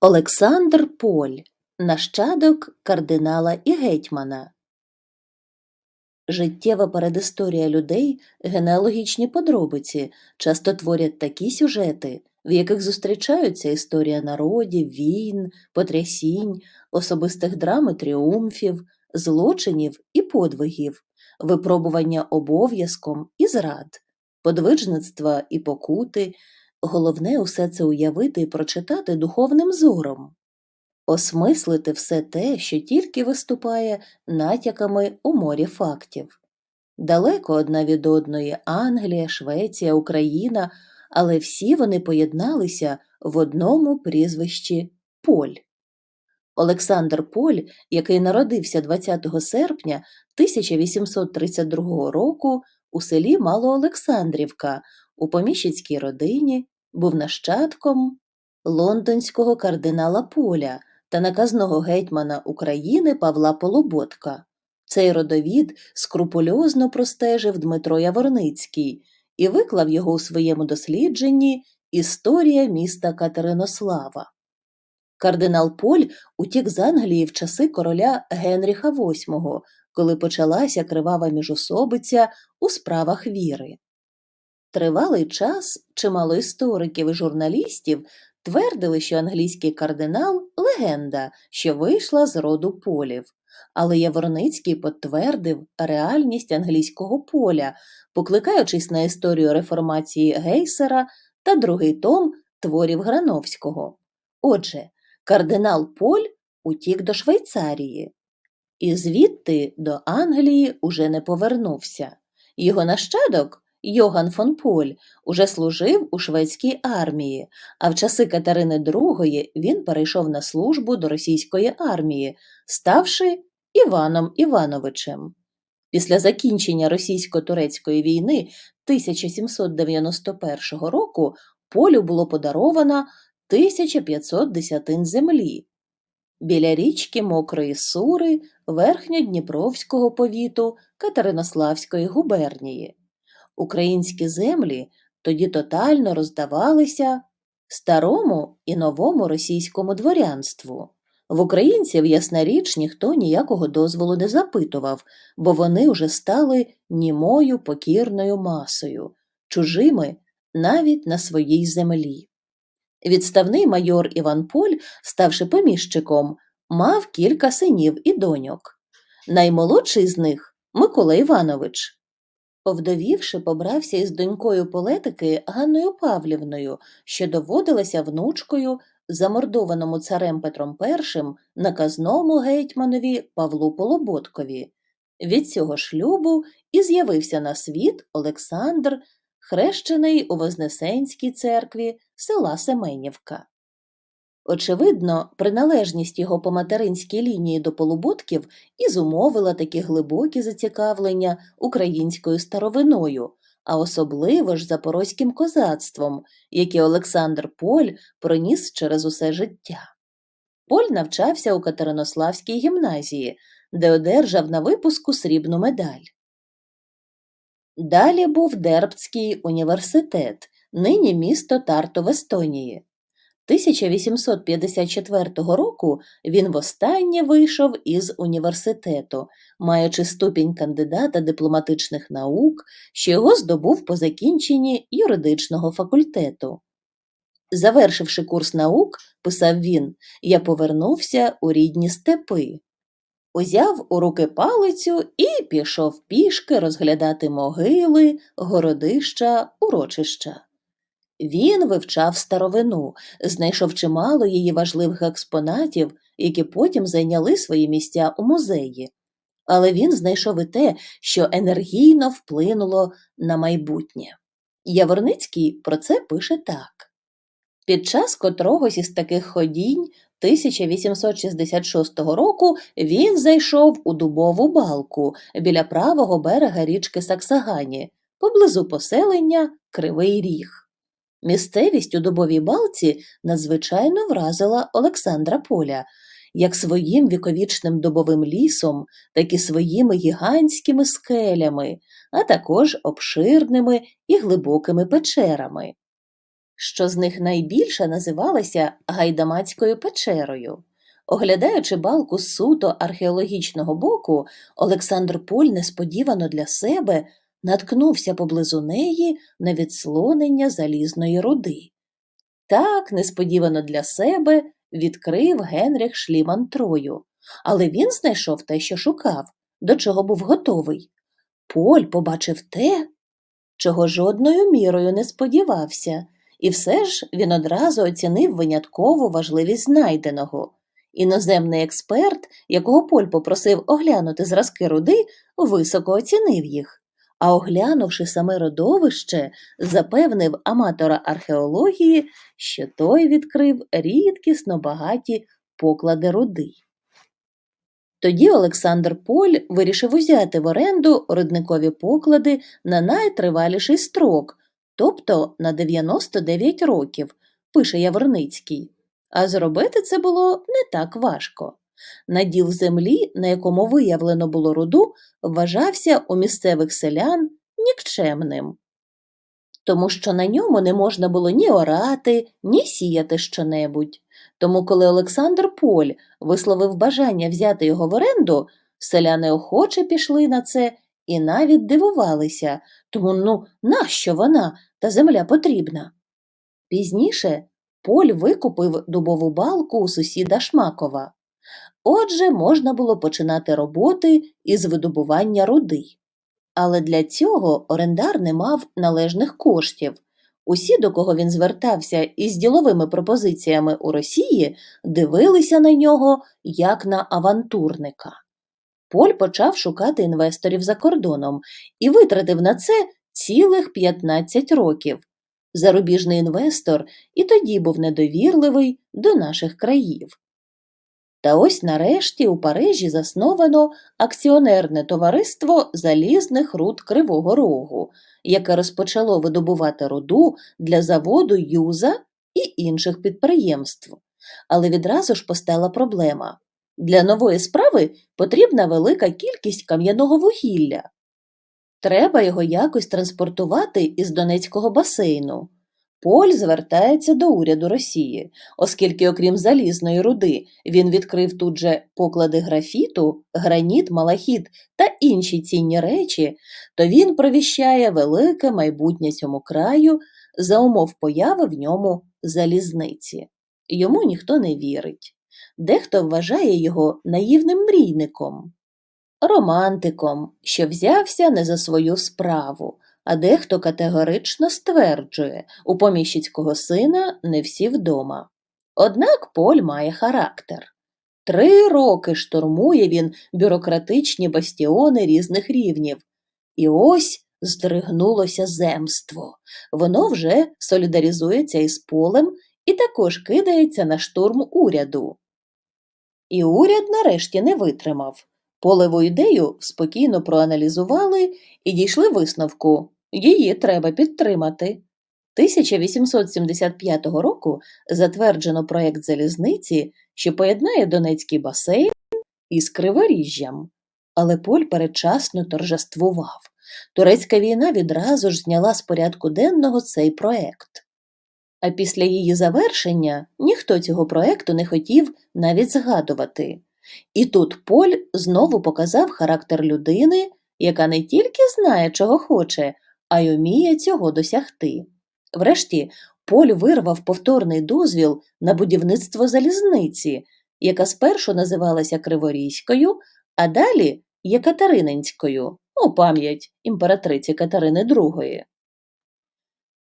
Олександр Поль, нащадок кардинала і гетьмана. Життєва передісторія людей, генеалогічні подробиці часто творять такі сюжети, в яких зустрічаються історія народів, війн, потрясінь, особистих драм і тріумфів, злочинів і подвигів, випробування обов'язком і зрад, подвижництва і покути. Головне усе це уявити і прочитати духовним зором, осмислити все те, що тільки виступає натяками у морі фактів. Далеко одна від одної Англія, Швеція, Україна, але всі вони поєдналися в одному прізвищі Поль. Олександр Поль, який народився 20 серпня 1832 року у селі Малоолександрівка у поміщицькій родині, був нащадком лондонського кардинала Поля та наказного гетьмана України Павла Полуботка. Цей родовід скрупульозно простежив Дмитро Яворницький і виклав його у своєму дослідженні Історія міста Катеринослава. Кардинал Поль утік з Англії в часи короля Генріха VIII, коли почалася кривава міжособиця у справах віри. Тривалий час чимало істориків і журналістів твердили, що англійський кардинал легенда, що вийшла з роду полів. Але Яворницький підтвердив реальність англійського поля, покликаючись на історію реформації Гейсера та другий том творів Грановського. Отже, кардинал Поль утік до Швейцарії, і звідти до Англії уже не повернувся. Його нащадок Йоган фон Поль уже служив у шведській армії, а в часи Катерини II він перейшов на службу до російської армії, ставши Іваном Івановичем. Після закінчення російсько-турецької війни 1791 року полю було подаровано 1500 десятин землі. Біля річки Мокрої Сури Верхньодніпровського повіту Катеринославської губернії. Українські землі тоді тотально роздавалися старому і новому російському дворянству. В українців, ясна річ, ніхто ніякого дозволу не запитував, бо вони вже стали німою покірною масою, чужими навіть на своїй землі. Відставний майор Іван Поль, ставши поміщиком, мав кілька синів і доньок. Наймолодший з них Микола Іванович. Повдовівши, побрався із донькою полетики Ганною Павлівною, що доводилася внучкою замордованому царем Петром І наказному гетьманові Павлу Полоботкові. Від цього шлюбу і з'явився на світ Олександр, хрещений у Вознесенській церкві села Семенівка. Очевидно, приналежність його по материнській лінії до полуботків і зумовила такі глибокі зацікавлення українською старовиною, а особливо ж запорозьким козацтвом, яке Олександр Поль проніс через усе життя. Поль навчався у Катеринославській гімназії, де одержав на випуску срібну медаль. Далі був Дербцький університет, нині місто Тарту в Естонії. 1854 року він востаннє вийшов із університету, маючи ступінь кандидата дипломатичних наук, що його здобув по закінченні юридичного факультету. Завершивши курс наук, писав він, я повернувся у рідні степи. Узяв у руки палицю і пішов пішки розглядати могили, городища, урочища. Він вивчав старовину, знайшов чимало її важливих експонатів, які потім зайняли свої місця у музеї. Але він знайшов і те, що енергійно вплинуло на майбутнє. Яворницький про це пише так. Під час котрогось із таких ходінь 1866 року він зайшов у дубову балку біля правого берега річки Саксагані, поблизу поселення Кривий Ріг. Місцевість у дубовій балці надзвичайно вразила Олександра Поля як своїм віковічним дубовим лісом, так і своїми гігантськими скелями, а також обширними і глибокими печерами. що з них найбільша називалася Гайдамацькою печерою. Оглядаючи балку з суто археологічного боку, Олександр Поль несподівано для себе наткнувся поблизу неї на відслонення залізної руди. Так, несподівано для себе відкрив Генріх Шліман Трою, але він знайшов те, що шукав, до чого був готовий. Поль побачив те, чого жодною мірою не сподівався, і все ж він одразу оцінив виняткову важливість знайденого. Іноземний експерт, якого Поль попросив оглянути зразки руди, високо оцінив їх, а оглянувши саме родовище, запевнив аматора археології, що той відкрив рідкісно багаті поклади руди. Тоді Олександр Поль вирішив узяти в оренду рудникові поклади на найтриваліший строк, тобто на 99 років, пише Яворницький. А зробити це було не так важко. Наділ землі, на якому виявлено було руду, вважався у місцевих селян нікчемним, тому що на ньому не можна було ні орати, ні сіяти щонебудь. Тому, коли Олександр Поль висловив бажання взяти його в оренду, селяни охоче пішли на це і навіть дивувалися, тому ну нащо вона та земля потрібна? Пізніше Поль викупив дубову балку у сусіда Шмакова. Отже, можна було починати роботи із видобування руди. Але для цього орендар не мав належних коштів. Усі, до кого він звертався із діловими пропозиціями у Росії, дивилися на нього як на авантурника. Поль почав шукати інвесторів за кордоном і витратив на це цілих 15 років. Зарубіжний інвестор і тоді був недовірливий до наших країв. Та ось нарешті у Парижі засновано акціонерне товариство залізних руд Кривого Рогу, яке розпочало видобувати руду для заводу Юза і інших підприємств. Але відразу ж постала проблема. Для нової справи потрібна велика кількість кам'яного вугілля. Треба його якось транспортувати із Донецького басейну. Поль звертається до уряду Росії, оскільки, окрім залізної руди, він відкрив тут же поклади графіту, граніт, малахіт та інші цінні речі, то він провіщає велике майбутнє цьому краю за умов появи в ньому залізниці. Йому ніхто не вірить. Дехто вважає його наївним мрійником, романтиком, що взявся не за свою справу а дехто категорично стверджує, у поміщицького сина не всі вдома. Однак Поль має характер. Три роки штурмує він бюрократичні бастіони різних рівнів. І ось здригнулося земство. Воно вже солідаризується із полем і також кидається на штурм уряду. І уряд нарешті не витримав. Полеву ідею спокійно проаналізували і дійшли висновку Її треба підтримати. 1875 року затверджено проєкт залізниці, що поєднає Донецький басейн із Криворіжжям. Але Поль передчасно торжествував. Турецька війна відразу ж зняла з порядку денного цей проєкт. А після її завершення ніхто цього проєкту не хотів навіть згадувати. І тут Поль знову показав характер людини, яка не тільки знає, чого хоче, а й уміє цього досягти. Врешті Поль вирвав повторний дозвіл на будівництво залізниці, яка спершу називалася Криворізькою, а далі Єкатерининською у пам'ять імператриці Катерини II.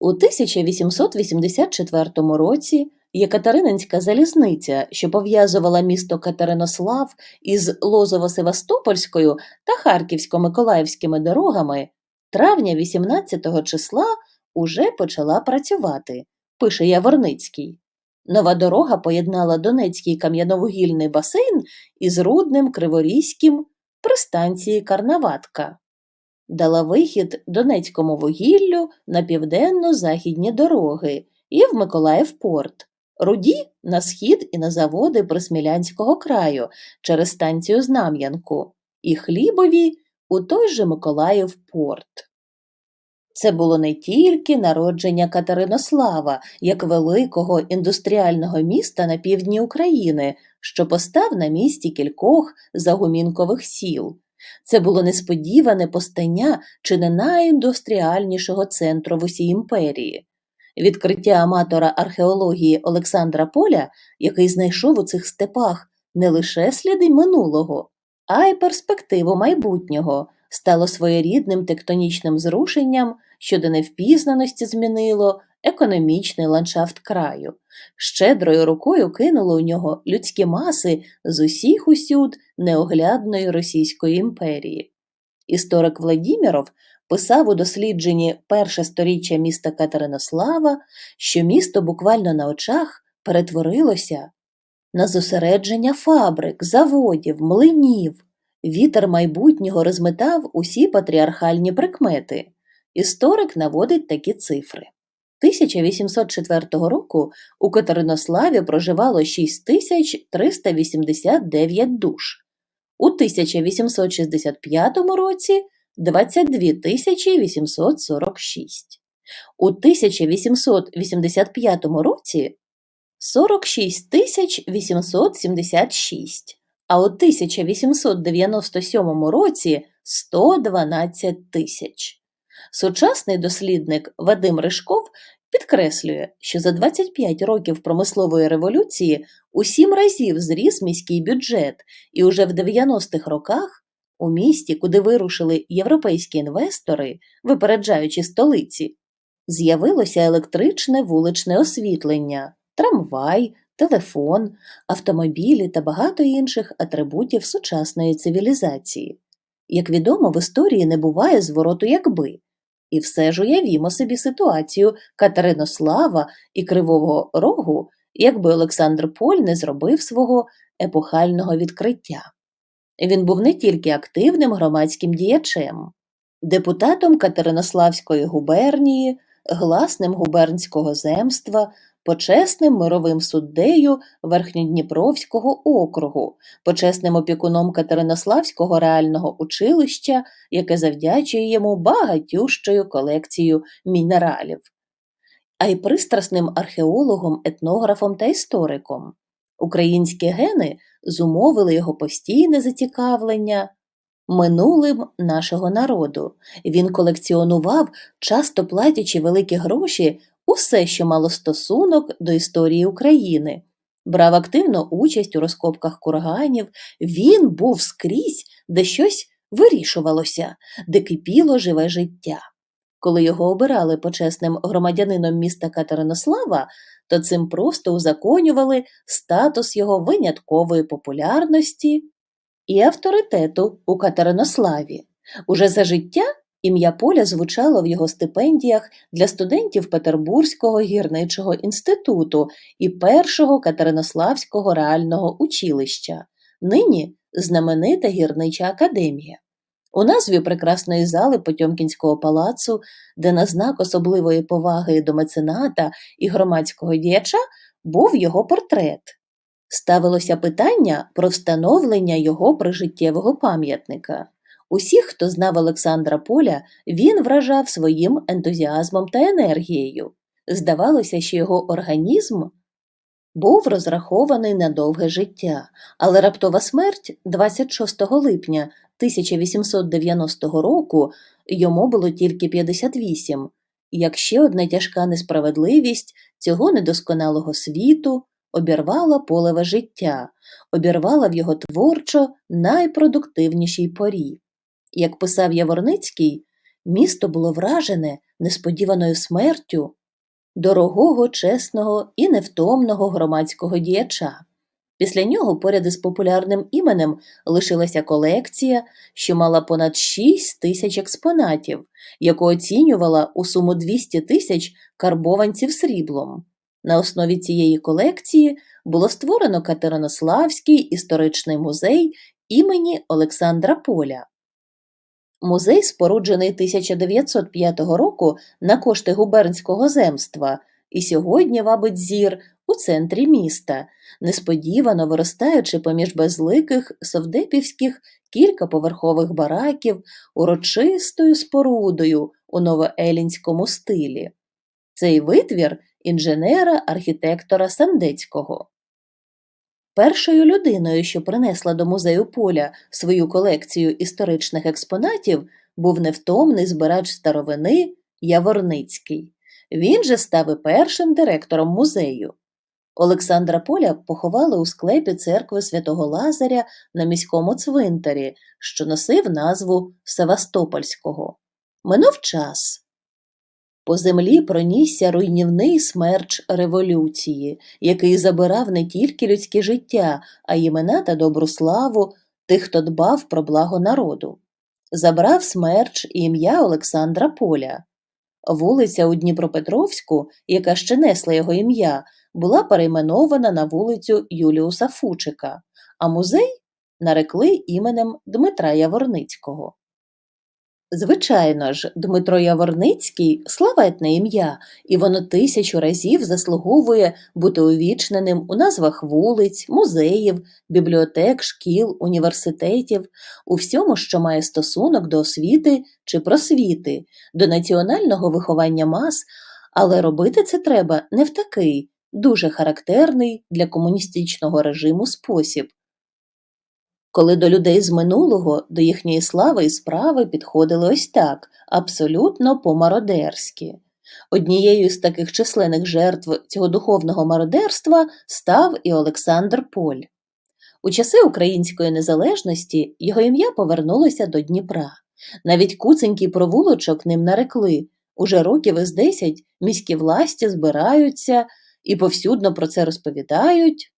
У 1884 році Єкатерининська залізниця, що пов'язувала місто Катеринослав із Лозово-Севастопольською та Харківсько-Миколаївськими дорогами, травня 18 числа уже почала працювати, пише Яворницький. Нова дорога поєднала Донецький кам'яновугільний басейн із рудним Криворізьким при станції Карнаватка, дала вихід Донецькому вугіллю на південно-західні дороги і в Миколаїв порт, руді на схід і на заводи Присмілянського краю через станцію Знам'янку, і хлібові у той же Миколаїв порт. Це було не тільки народження Катеринослава як великого індустріального міста на півдні України, що постав на місці кількох загумінкових сіл. Це було несподіване постання чи не найіндустріальнішого центру в усій імперії. Відкриття аматора археології Олександра Поля, який знайшов у цих степах не лише сліди минулого, а й перспективу майбутнього, стало своєрідним тектонічним зрушенням, що до невпізнаності змінило економічний ландшафт краю, щедрою рукою кинуло у нього людські маси з усіх усюд неоглядної Російської імперії. Історик Владіміров писав у дослідженні перше сторіччя міста Катеринослава, що місто буквально на очах перетворилося на зосередження фабрик, заводів, млинів. Вітер майбутнього розметав усі патріархальні прикмети. Історик наводить такі цифри. 1804 року у Катеринославі проживало 6389 душ, у 1865 році 22 846, у 1885 році 46 876, а у 1897 році 112 тисяч. Сучасний дослідник Вадим Ришков підкреслює, що за 25 років промислової революції у сім разів зріс міський бюджет, і уже в 90-х роках у місті, куди вирушили європейські інвестори, випереджаючи столиці, з'явилося електричне вуличне освітлення, трамвай, телефон, автомобілі та багато інших атрибутів сучасної цивілізації. Як відомо, в історії не буває звороту якби. І все ж уявімо собі ситуацію Катеринослава і Кривого Рогу, якби Олександр Поль не зробив свого епохального відкриття. Він був не тільки активним громадським діячем, депутатом Катеринославської губернії, гласним губернського земства, почесним мировим суддею Верхньодніпровського округу, почесним опікуном Катеринославського реального училища, яке завдячує йому багатющою колекцією мінералів, а й пристрасним археологом, етнографом та істориком. Українські гени зумовили його постійне зацікавлення минулим нашого народу. Він колекціонував, часто платячи великі гроші, усе, що мало стосунок до історії України. Брав активну участь у розкопках курганів, він був скрізь, де щось вирішувалося, де кипіло живе життя. Коли його обирали почесним громадянином міста Катеринослава, то цим просто узаконювали статус його виняткової популярності і авторитету у Катеринославі. Уже за життя ім'я Поля звучало в його стипендіях для студентів Петербурзького гірничого інституту і першого Катеринославського реального училища, нині знаменита гірнича академія. У назві прекрасної зали Потьомкінського палацу, де на знак особливої поваги до мецената і громадського діяча був його портрет. Ставилося питання про встановлення його прижиттєвого пам'ятника. Усіх, хто знав Олександра Поля, він вражав своїм ентузіазмом та енергією. Здавалося, що його організм був розрахований на довге життя, але раптова смерть 26 липня 1890 року йому було тільки 58, як ще одна тяжка несправедливість цього недосконалого світу обірвала полеве життя, обірвала в його творчо найпродуктивнішій порі. Як писав Яворницький, місто було вражене несподіваною смертю дорогого, чесного і невтомного громадського діяча. Після нього поряд із популярним іменем лишилася колекція, що мала понад 6 тисяч експонатів, яку оцінювала у суму 200 тисяч карбованців сріблом. На основі цієї колекції було створено Катеринославський історичний музей імені Олександра Поля. Музей, споруджений 1905 року на кошти губернського земства, і сьогодні вабить зір у центрі міста, несподівано виростаючи поміж безликих совдепівських кількаповерхових бараків урочистою спорудою у новоелінському стилі. Цей витвір інженера-архітектора Сандецького. Першою людиною, що принесла до музею поля свою колекцію історичних експонатів, був невтомний збирач старовини Яворницький. Він же став і першим директором музею. Олександра Поля поховали у склепі церкви святого Лазаря на міському цвинтарі, що носив назву Севастопольського. Минув час. По землі пронісся руйнівний смерч революції, який забирав не тільки людське життя, а й імена та добру славу тих, хто дбав про благо народу. Забрав смерч і ім'я Олександра Поля. Вулиця у Дніпропетровську, яка ще несла його ім'я, була перейменована на вулицю Юліуса Фучика, а музей нарекли іменем Дмитра Яворницького. Звичайно ж, Дмитро Яворницький славетне ім'я, і воно тисячу разів заслуговує бути увічненим у назвах вулиць, музеїв, бібліотек, шкіл, університетів, у всьому, що має стосунок до освіти чи просвіти, до національного виховання мас, але робити це треба не в такий, дуже характерний для комуністичного режиму спосіб. Коли до людей з минулого, до їхньої слави і справи підходили ось так, абсолютно по-мародерськи. Однією з таких численних жертв цього духовного мародерства став і Олександр Поль. У часи української незалежності його ім'я повернулося до Дніпра. Навіть куценький провулочок ним нарекли. Уже років із десять міські власті збираються і повсюдно про це розповідають.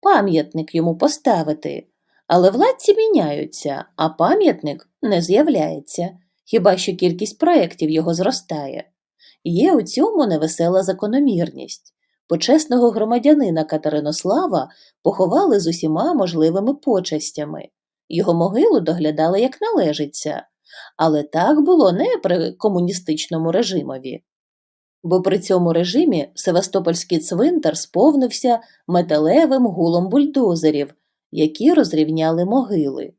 Пам'ятник йому поставити. Але владці міняються, а пам'ятник не з'являється, хіба що кількість проєктів його зростає. Є у цьому невесела закономірність. Почесного громадянина Катеринослава поховали з усіма можливими почестями. Його могилу доглядали як належиться, але так було не при комуністичному режимові. Бо при цьому режимі Севастопольський цвинтар сповнився металевим гулом бульдозерів, які розрівняли могили.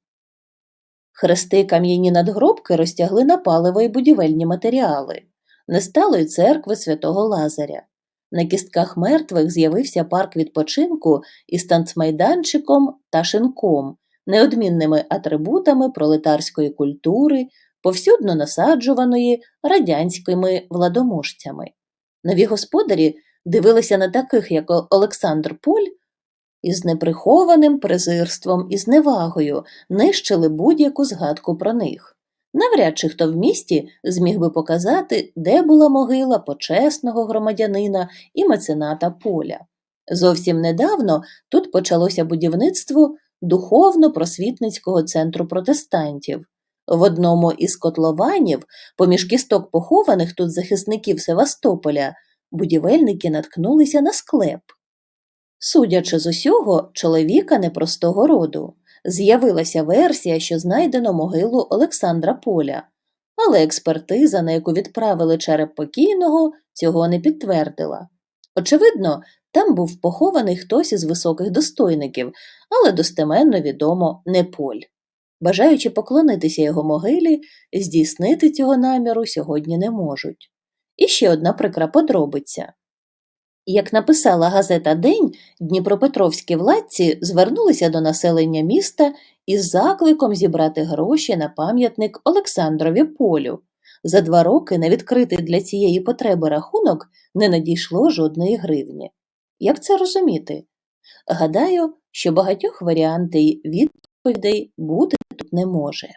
Хрести кам'яні надгробки розтягли на паливо й будівельні матеріали. Не стало й церкви святого Лазаря. На кістках мертвих з'явився парк відпочинку із танцмайданчиком та шинком, неодмінними атрибутами пролетарської культури, повсюдно насаджуваної радянськими владоможцями. Нові господарі дивилися на таких, як Олександр Поль, із неприхованим презирством і зневагою нищили будь-яку згадку про них. Навряд чи хто в місті зміг би показати, де була могила почесного громадянина і мецената поля. Зовсім недавно тут почалося будівництво духовно-просвітницького центру протестантів. В одному із котлованів, поміж кісток похованих тут захисників Севастополя, будівельники наткнулися на склеп. Судячи з усього, чоловіка непростого роду. З'явилася версія, що знайдено могилу Олександра Поля, але експертиза, на яку відправили череп покійного, цього не підтвердила. Очевидно, там був похований хтось із високих достойників, але достеменно відомо не Поль. Бажаючи поклонитися його могилі, здійснити цього наміру сьогодні не можуть. І ще одна прикра подробиця. Як написала газета День, дніпропетровські владці звернулися до населення міста із закликом зібрати гроші на пам'ятник Олександрові Полю. За два роки на відкритий для цієї потреби рахунок не надійшло жодної гривні. Як це розуміти? Гадаю, що багатьох варіантів відповідей бути тут не може.